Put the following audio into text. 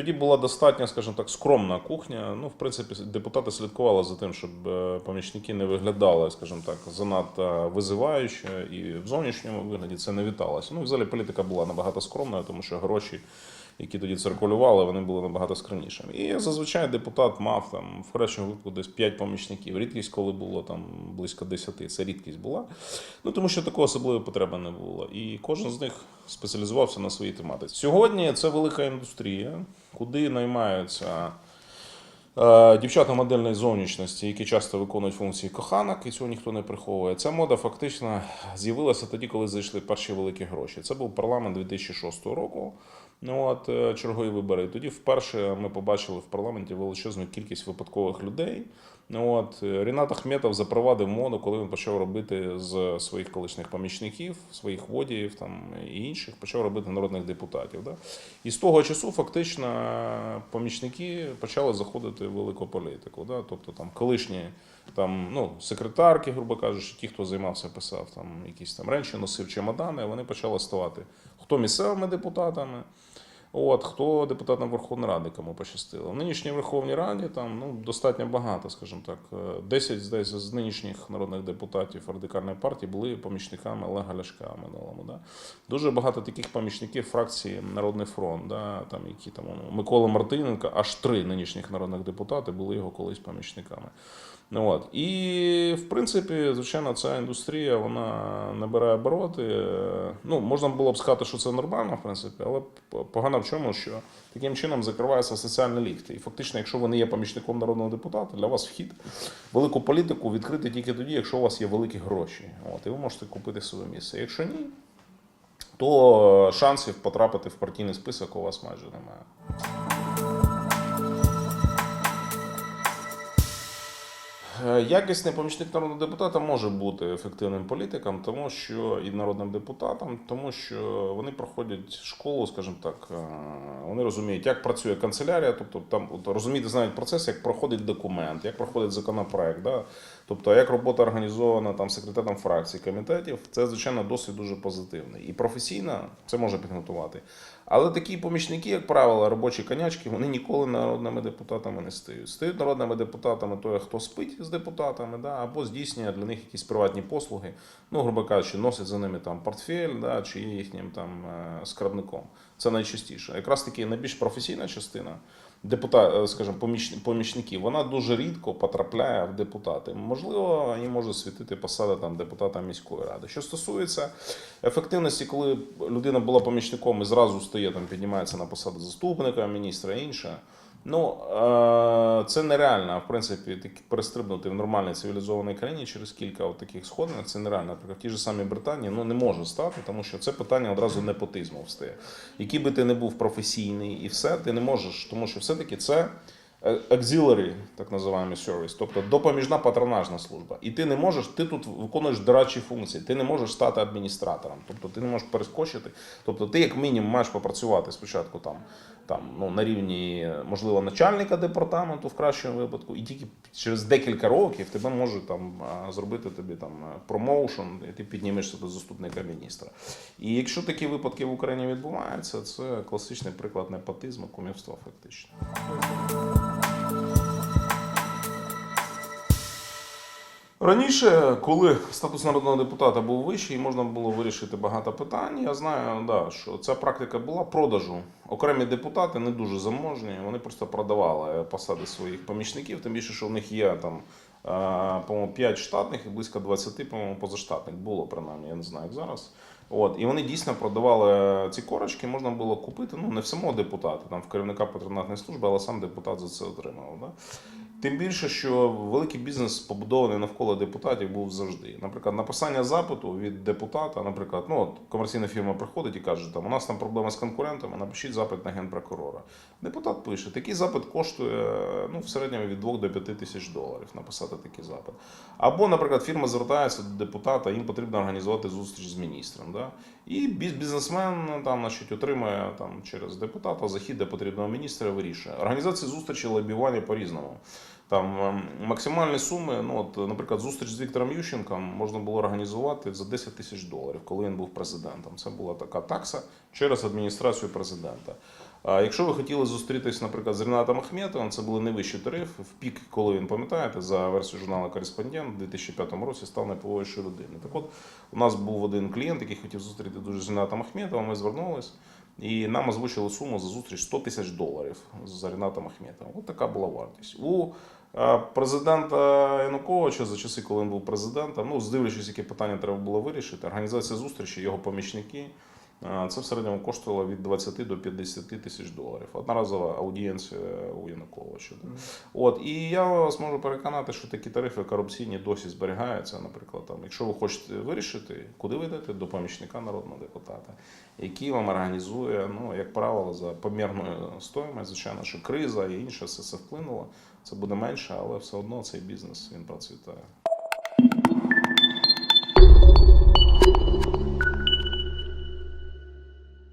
Тоді була достатньо, скажімо так, скромна кухня. Ну, в принципі, депутати слідкували за тим, щоб е, помічники не виглядали, скажімо так, занадто визиваюче, і в зовнішньому вигляді це не віталося. Ну, взагалі політика була набагато скромною, тому що гроші, які тоді циркулювали, вони були набагато скромнішими. І зазвичай депутат мав там в кращому випадку десь 5 помічників. Рідкість, коли було там близько 10, це рідкість була. Ну тому що такої особливої потреби не було. І кожен з них спеціалізувався на своїй тематиці. Сьогодні це велика індустрія, куди наймаються. е, Дівчата модельної зовнішності, які часто виконують функції коханок, і цього ніхто не приховує. Ця мода фактично з'явилася тоді, коли зайшли перші великі гроші. Це був парламент 2006 року. Ну от е, чергові вибори. І тоді вперше ми побачили в парламенті величезну кількість випадкових людей. Ну от е, Рінат Ахметов запровадив моду, коли він почав робити з своїх колишніх помічників, своїх водіїв там і інших, почав робити народних депутатів. Да? І з того часу фактично помічники почали заходити в велику політику. Да? Тобто там колишні там, ну, секретарки, грубо кажучи, ті, хто займався, писав там якісь там речі, носив чемодани, вони почали ставати хто місцевими депутатами. От хто депутатом Верховної Ради, кому пощастило. В нинішній Верховній Раді там ну достатньо багато, скажімо так. е, 10 здається, з нинішніх народних депутатів радикальної партії були помічниками Олега Ляшка минулому. Да? Дуже багато таких помічників фракції Народний фронт, да? там які там Микола Мартиненко, аж три нинішніх народних депутати були його колись помічниками. Ну, от. І, в принципі, звичайно, ця індустрія вона набирає обороти. Ну, можна було б сказати, що це нормально, в принципі, але погано в чому, що таким чином закриваються соціальні ліфти. І фактично, якщо ви не є помічником народного депутата, для вас вхід велику політику відкритий тільки тоді, якщо у вас є великі гроші. От, і ви можете купити своє місце. Якщо ні, то шансів потрапити в партійний список у вас майже немає. Якісний помічник народного депутата може бути ефективним політиком, тому що і народним депутатом, тому що вони проходять школу, скажімо так, е, вони розуміють, як працює канцелярія, тобто там от, розуміти знають процес, як проходить документ, як проходить законопроект, да? тобто як робота організована там секретарем фракцій, комітетів, це звичайно досвід дуже позитивний. І професійно це може підготувати. Але такі помічники, як правило, робочі конячки, вони ніколи народними депутатами не стають. Стають народними депутатами той, хто спить з депутатами, да, або здійснює для них якісь приватні послуги, ну, грубо кажучи, носить за ними там портфель, да, чи є їхнім там е, скарбником. Це найчастіше. Якраз таки найбільш професійна частина депутат, е, скажімо, поміч, помічників, вона дуже рідко потрапляє в депутати. Можливо, їм може світити посада там депутата міської ради. Що стосується ефективності, коли людина була помічником і зразу стає там, піднімається на посаду заступника, міністра інше. Ну е, це нереально, в принципі, такі перестрибнути в нормальній цивілізованій країні через кілька таких сходинок. Це нереально. Наприклад, в ті ж самі Британії ну не може стати, тому що це питання одразу непотизму встає. Який би ти не був професійний і все, ти не можеш, тому що все-таки це auxiliary, так називаємо service, тобто допоміжна патронажна служба. І ти не можеш, ти тут виконуєш дорадчі функції, ти не можеш стати адміністратором, тобто ти не можеш перескочити. Тобто ти як мінімум маєш попрацювати спочатку там, там ну, на рівні, можливо, начальника департаменту в кращому випадку, і тільки через декілька років тебе може там зробити тобі там промоушен, і ти піднімешся до заступника міністра. І якщо такі випадки в Україні відбуваються, це класичний приклад непотизму, кумівства фактично. Раніше, коли статус народного депутата був вищий, можна було вирішити багато питань. Я знаю, да, що ця практика була продажу. Окремі депутати не дуже заможні, вони просто продавали посади своїх помічників, тим більше, що в них є там, е, по-моєму, 5 штатних і близько 20, по-моєму, позаштатних було принаймні, я не знаю, як зараз. От, і вони дійсно продавали ці корочки, можна було купити ну, не в самого депутата, там в керівника патронатної служби, але сам депутат за це отримав. Да? Тим більше, що великий бізнес побудований навколо депутатів був завжди. Наприклад, написання запиту від депутата, наприклад, ну от комерційна фірма приходить і каже, там у нас там проблема з конкурентами, напишіть запит на генпрокурора. Депутат пише, такий запит коштує ну, в середньому від 2 до 5 тисяч доларів написати такий запит. Або, наприклад, фірма звертається до депутата, їм потрібно організувати зустріч з міністром. Да? І біз- бізнесмен там, значить, отримує там, через депутата захід до потрібного міністра, вирішує. Організація зустрічі лобіювання по-різному. Там ем, максимальні суми, ну от, наприклад, зустріч з Віктором Ющенком можна було організувати за 10 тисяч доларів, коли він був президентом. Це була така такса через адміністрацію президента. Якщо ви хотіли зустрітись, наприклад, з Ренатом Ахметовим, це були найвищі тарифи. В пік, коли він пам'ятаєте, за версією журналу Кореспондент у 2005 році став найпливовішою людиною. Так от у нас був один клієнт, який хотів зустріти дуже з Ренатом Ахметовим. Ми звернулись. І нам озвучили суму за зустріч 100 тисяч доларів з Ренатом Ахметовим. Ось така була вартість. У президента Януковича за часи, коли він був президентом, ну, здивлячись, які питання треба було вирішити, організація зустрічі, його помічники, це в середньому коштувало від 20 до 50 тисяч доларів. Одноразова аудієнція у Януковича. От, і я вас можу переконати, що такі тарифи корупційні досі зберігаються. Наприклад, там, якщо ви хочете вирішити, куди ви йдете, до помічника народного депутата, який вам організує, ну, як правило, за помірною стоїмость, звичайно, що криза і інше все це вплинуло. Це буде менше, але все одно цей бізнес він процвітає.